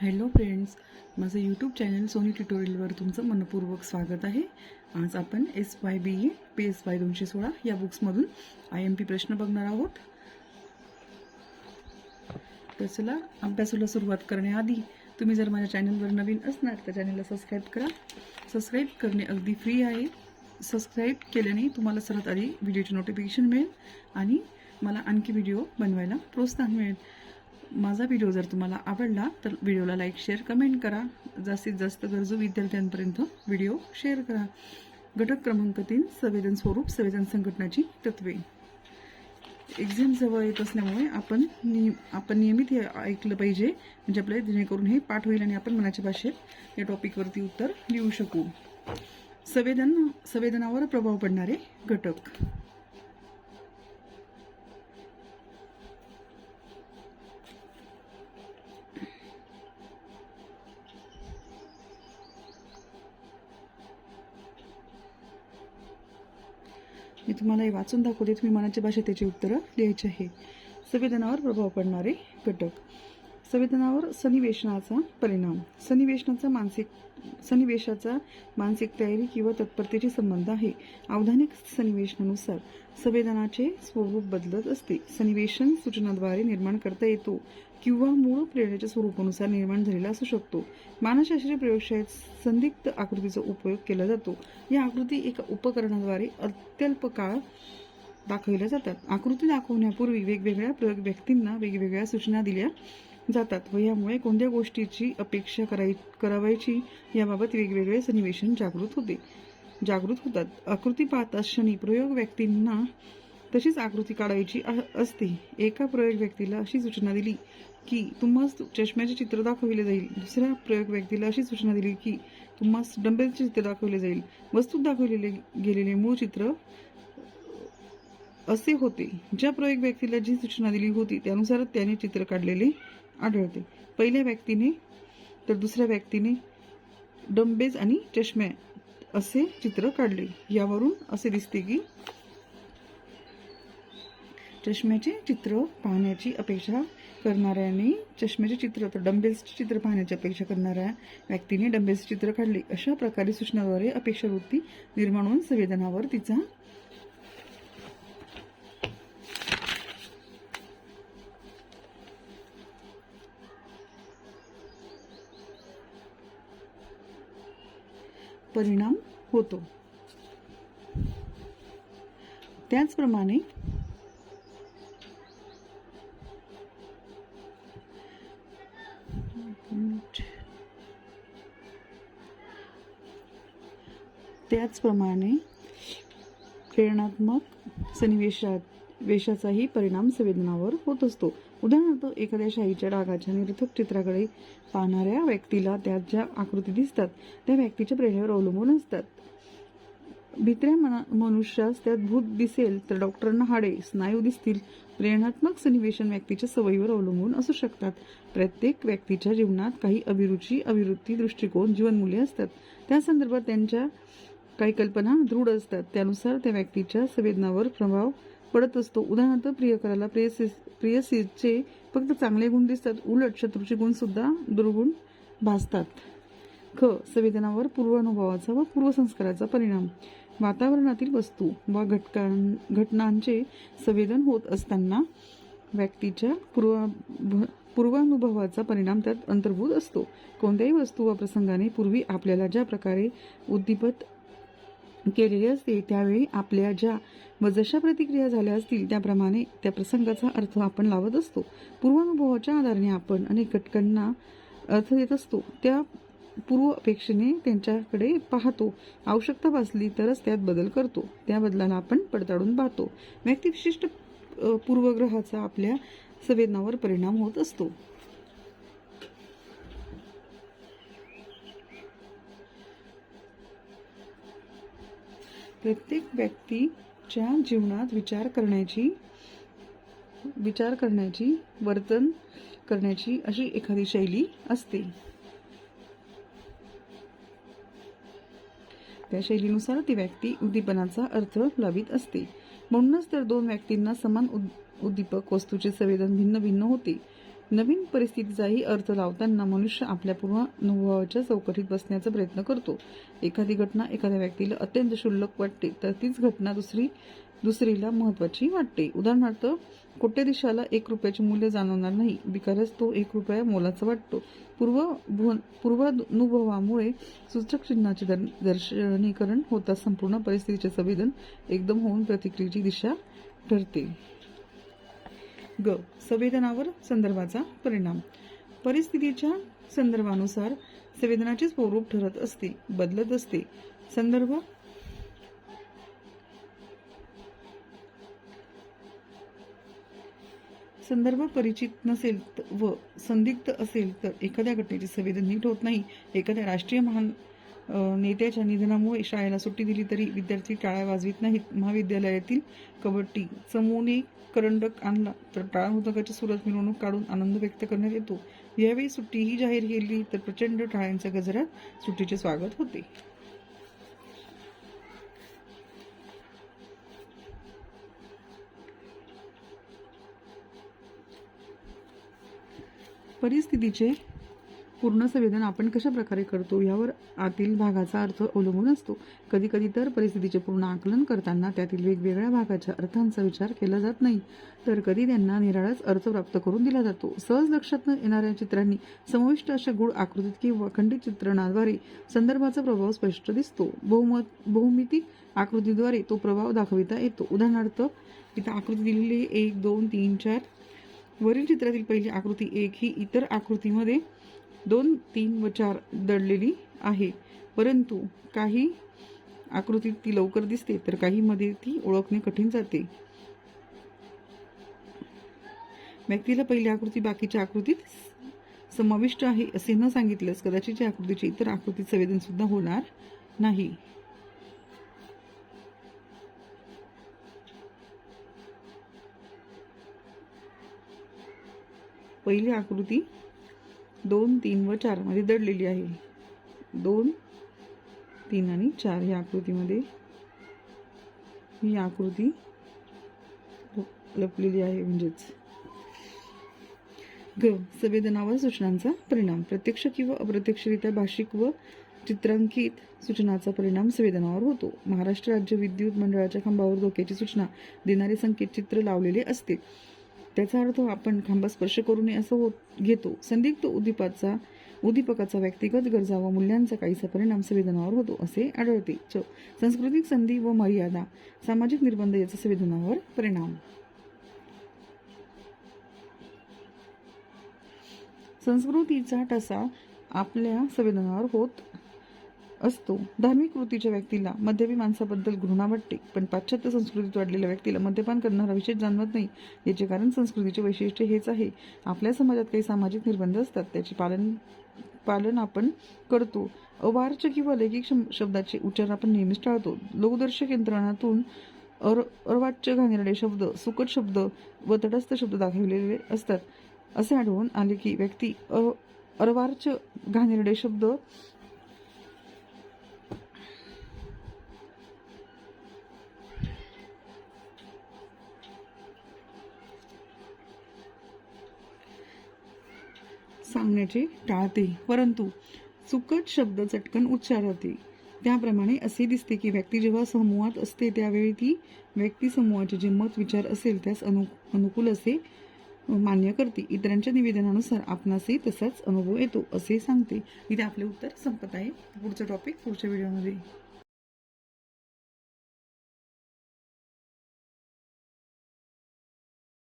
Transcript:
Hello friends माझं YouTube channel Soni ट्युटोरियलवर तुमचं मनपूर्वक स्वागत आहे. आज आपण S Y B A P S Y दोनशे सोळा या बुक्समधून आय एम पी प्रश्न बघणार आहोत. तर चला अभ्यासाला सुरुवात करण्याआधी तुम्ही जर माझ्या चॅनलवर नवीन असणार तर चॅनलला सबस्क्राईब करा. सबस्क्राईब करणे अगदी फ्री आहे. सबस्क्राईब केल्याने तुम्हाला सर्वात आधी व्हिडिओचे नोटिफिकेशन मिळेल आणि मला आणखी व्हिडिओ बनवायला प्रोत्साहन मिळेल. माझा व्हिडिओ जर तुम्हाला आवडला तर व्हिडिओला लाईक शेअर कमेंट करा. जास्तीत जास्त गरजू विद्यार्थ्यांपर्यंत व्हिडिओ शेअर करा. घटक क्रमांक तीन संवेदन स्वरूप संवेदन संघटनाची तत्वे. एक्झाम जवळ येत असल्यामुळे आपण नियम आपण नियमित हे ऐकलं पाहिजे. म्हणजे आपल्याला जेणेकरून हे पाठ होईल आणि आपण मनाच्या भाषेत या टॉपिकवरती उत्तर लिहू शकू. संवेदन संवेदनावर प्रभाव पडणारे घटक. मी तुम्हाला हे वाचून दाखवते. तुम्ही मनाच्या भाषेत त्याची उत्तरं लिहायची आहे. संवेदनावर प्रभाव पडणारे घटक. संवेदनावर सनिवेशनाचा परिणाम. सनिवेशनाचा मानसिक सनिवेशाचा मानसिक तयारी किंवा तत्परतेचे संबंध आहे. अवधानिक सनिवेशनानुसार संवेदनाचे स्वरूप बदलत असते. सनिवेशन सूचनाद्वारे निर्माण करता येतो किंवा मूळ प्रेरणेच्या स्वरूपानुसार निर्माण झालेला असू शकतो. मानसशास्त्रीय प्रयोगशाळेत संदिग्ध आकृतीचा उपयोग केला जातो. या आकृती एका उपकरणाद्वारे अत्यल्प काळ दाखविल्या जातात. आकृती दाखवण्यापूर्वी वेगवेगळ्या प्रयोग व्यक्तींना वेगवेगळ्या सूचना दिल्या जातात व यामुळे कोणत्या गोष्टीची अपेक्षा कराय करावायची याबाबत वेगवेगळे सन्निवेशन जागृत होते. जागृत होतात. आकृती पाहता क्षणी प्रयोग व्यक्तींना तशीच आकृती काढायची असते. एका प्रयोग व्यक्तीला अशी सूचना दिली की तुम्हास चष्म्याचे चित्र दाखविले जाईल. दुसऱ्या प्रयोग व्यक्तीला अशी सूचना दिली की तुम्हास डंबेलचे चित्र दाखवले जाईल. वस्तूत दाखवलेले गेलेले मूळ चित्र असे होते. ज्या प्रयोग व्यक्तीला जी सूचना दिली होती त्यानुसार त्याने चित्र काढलेले आढळते. पहिल्या व्यक्तीने तर दुसऱ्या व्यक्तीने डंबेज आणि चष्मे असे चित्र काढले. यावरून असे दिसते की चष्म्याचे चित्र पाहण्याची अपेक्षा करणाऱ्याने चष्म्याचे चित्र तर डंबेल्सचे चित्र पाहण्याची अपेक्षा करणाऱ्या व्यक्तीने डंबेल्सचे चित्र काढले. अशा प्रकारे सूचनाद्वारे अपेक्षावृत्ती निर्माण होऊन संवेदनावर तिचा परिणाम होतो. त्याचप्रमाणे त्याचप्रमाणे प्रेरणात्मक सन्निवेशात वेशाचाही परिणाम संवेदनावर होत असतो. उदाहरणार्थ एखाद्या शाहीच्या डागाच्या निरर्थक चित्राकडे पाहणाऱ्या व्यक्तीला त्यात ज्या आकृती दिसतात त्या व्यक्तीच्या प्रेरणेवर अवलंबून असतात. भित्र्या मना मनुष्यास त्यात भूत दिसेल तर डॉक्टरांना हाडे स्नायू दिसतील. प्रेरणात्मक सन्निवेशन व्यक्तीच्या सवयीवर अवलंबून असू शकतात. प्रत्येक व्यक्तीच्या जीवनात काही अभिरुची अभिवृत्ती दृष्टिकोन जीवनमूल्य असतात. त्या संदर्भात त्यांच्या काही कल्पना दृढ असतात. त्यानुसार त्या व्यक्तीच्या संवेदनावर प्रभाव पडत असतो. उदाहरणार्थ प्रियकराला प्रेयसी प्रेयसीचे फक्त चांगले गुण दिसतात. उलट शत्रूचे गुणसुद्धा दुर्गुण भासतात. ख संवेदनावर पूर्वानुभवाचा व पूर्वसंस्काराचा परिणाम. वातावरणातील वस्तू व घटकां घटनांचे संवेदन होत असताना व्यक्तीच्या पूर्व पूर्वानुभवाचा परिणाम त्यात अंतर्भूत असतो. कोणत्याही वस्तू व प्रसंगाने पूर्वी आपल्याला ज्या प्रकारे उद्दीपत केलेली असते त्यावेळी आपल्या ज्या व जशा प्रतिक्रिया झाल्या असतील त्याप्रमाणे त्या प्रसंगाचा अर्थ आपण लावत असतो. पूर्वानुभवाच्या आधाराने आपण अनेक घटकांना अर्थ देत असतो. त्या पूर्व अपेक्षेने त्यांच्याकडे पाहतो. आवश्यकता भासली तरच त्यात बदल करतो. त्या बदलाला आपण पडताळून पाहतो. व्यक्तिविशिष्ट पूर्वग्रहाचा आपल्या संवेदनावर परिणाम होत असतो. प्रत्येक व्यक्तीच्या जीवनात विचार करण्याची विचार करण्याची वर्तन करण्याची अशी एखादी शैली असते. त्या शैलीनुसार ती व्यक्ती उद्दीपनाचा अर्थ लावित असते. म्हणूनच तर दोन व्यक्तींना समान उद- उद्दीपक वस्तूचे संवेदन भिन्न भिन्न होते. नवीन परिस्थितीचाही अर्थ लावताना मनुष्य आपल्या पूर्वानुभवाच्या चौकटीत बसण्याचा प्रयत्न करतो. एखादी घटना एखाद्या व्यक्तीला अत्यंत क्षुल्लक वाटते तर तीच घटना दुसरी दुसरीला महत्वाची वाटते. उदाहरणार्थ कोट्याधीशाला एक रुपयाचे मूल्य जाणवणार नाही बिकारच तो एक रुपया मोलाचा वाटतो. पूर्व पूर्वानुभवामुळे सूचक चिन्हाचे दर्शनीकरण होता संपूर्ण परिस्थितीचे संवेदन एकदम होऊन प्रतिक्रियेची दिशा ठरते. ग. संवेदनावर संदर्भाचा परिणाम. परिस्थितीच्या संदर्भानुसार संवेदनाचे स्वरूप ठरत असते बदलत असते. संदर्भ संदर्भ परिचित नसेल व संदिग्ध असेल तर एखाद्या घटनेची संवेदन नीट होत नाही. एखाद्या राष्ट्रीय महान नेत्याच्या निधनामुळे शाळेला सुट्टी दिली तरी विद्यार्थी टाळ्या वाजवित नाहीत. महाविद्यालयातील कबड्डी चमूने करंडक आणला तर टाळामृदकाच्या सुरत मिरवणूक काढून आनंद व्यक्त करण्यात येतो. यावेळी सुट्टीही जाहीर केली तर प्रचंड टाळ्यांच्या गजरात सुट्टीचे स्वागत होते. परिस्थितीचे पूर्ण संवेदन आपण कशा प्रकारे करतो यावर आतील भागाचा अर्थ अवलंबून असतो. कधी कधी तर परिस्थितीचे पूर्ण आकलन करताना त्यातील वेगवेगळ्या भागाच्या अर्थांचा विचार केला जात नाही. तर कधी त्यांना निराळाच अर्थ प्राप्त करून दिला जातो. सहज लक्षात न येणाऱ्या चित्रांनी समाविष्ट अशा गुढ आकृतीत किंवा खंडित चित्रणाद्वारे संदर्भाचा प्रभाव स्पष्ट दिसतो. बहुमत बहुमितिक आकृतीद्वारे तो प्रभाव दाखविता येतो. उदाहरणार्थ इथं आकृती दिलेली एक दोन तीन चार. वरील चित्रातील पहिली आकृती एक. ही इतर आकृतीमध्ये दोन तीन व चार दडलेली आहे. परंतु काही आकृतीत ती लवकर दिसते तर काहीमध्ये ती ओळखणे कठीण जाते. व्यक्तीला पहिली आकृती बाकीच्या आकृतीत समाविष्ट आहे असे न सांगितल्यास कदाचित या आकृतीची इतर आकृतीत संवेदन सुद्धा होणार नाही. पहिली आकृती दोन तीन व चारमध्ये दडलेली आहे. दोन तीन आणि चार या आकृतीमध्ये. ही आकृती लपलेली आहे म्हणजेच. ग संवेदनावर सूचनांचा परिणाम. प्रत्यक्ष किंवा अप्रत्यक्षरित्या भाषिक व चित्रांकित सूचनाचा परिणाम संवेदनावर होतो. महाराष्ट्र राज्य विद्युत मंडळाच्या खांबावर धोक्याची सूचना देणारे संकेत चित्र लावलेले असते. त्याचा अर्थ आपण खांबा स्पर्श करू नये असं होत घेतो. संदिग्ध उद्दीपाचा उद्दीपकाचा व्यक्तिगत गरजा व मूल्यांचा काहीसा परिणाम संवेदनावर होतो असे आढळते. च. सांस्कृतिक संधी व मर्यादा सामाजिक निर्बंध याचा संवेदनावर परिणाम. संस्कृतीचा ठसा आपल्या संवेदनावर होत असतो. धार्मिक वृत्तीच्या व्यक्तीला मद्यपी माणसाबद्दल घृणा वाटते पण पाश्चात्य संस्कृतीत वाढलेल्या व्यक्तीला मद्यपान करणारा विशेष जाणवत नाही याचे कारण संस्कृतीचे वैशिष्ट्य हेच आहे. आपल्या समाजात काही सामाजिक निर्बंध असतात त्याचे पालन पालन आपण करतो. अवार्च किंवा लैंगिक शब्दाचे उच्चार आपण नेहमीच टाळतो. लोकदर्शक यंत्रणातून अर अर्वाच्य घाणेरडे शब्द सुकट शब्द व तटस्थ शब्द दाखविलेले असतात. असे आढळून आले की व्यक्ती अ अर्वाच्य घाणेरडे शब्द सांगण्याचे टाळते. परंतु सुकट शब्द चटकन उच्चारते. त्याप्रमाणे असे दिसते की व्यक्ती जेव्हा समूहात असते त्यावेळी ती व्यक्ती समूहाचे जे मत विचार असेल त्यास अनु अनुकूल असे मान्य करते. इतरांच्या निवेदनानुसार आपणासही तसाच अनुभव येतो असे सांगते. इथे आपले उत्तर संपत आहे. पुढचं टॉपिक पुढच्या व्हिडिओमध्ये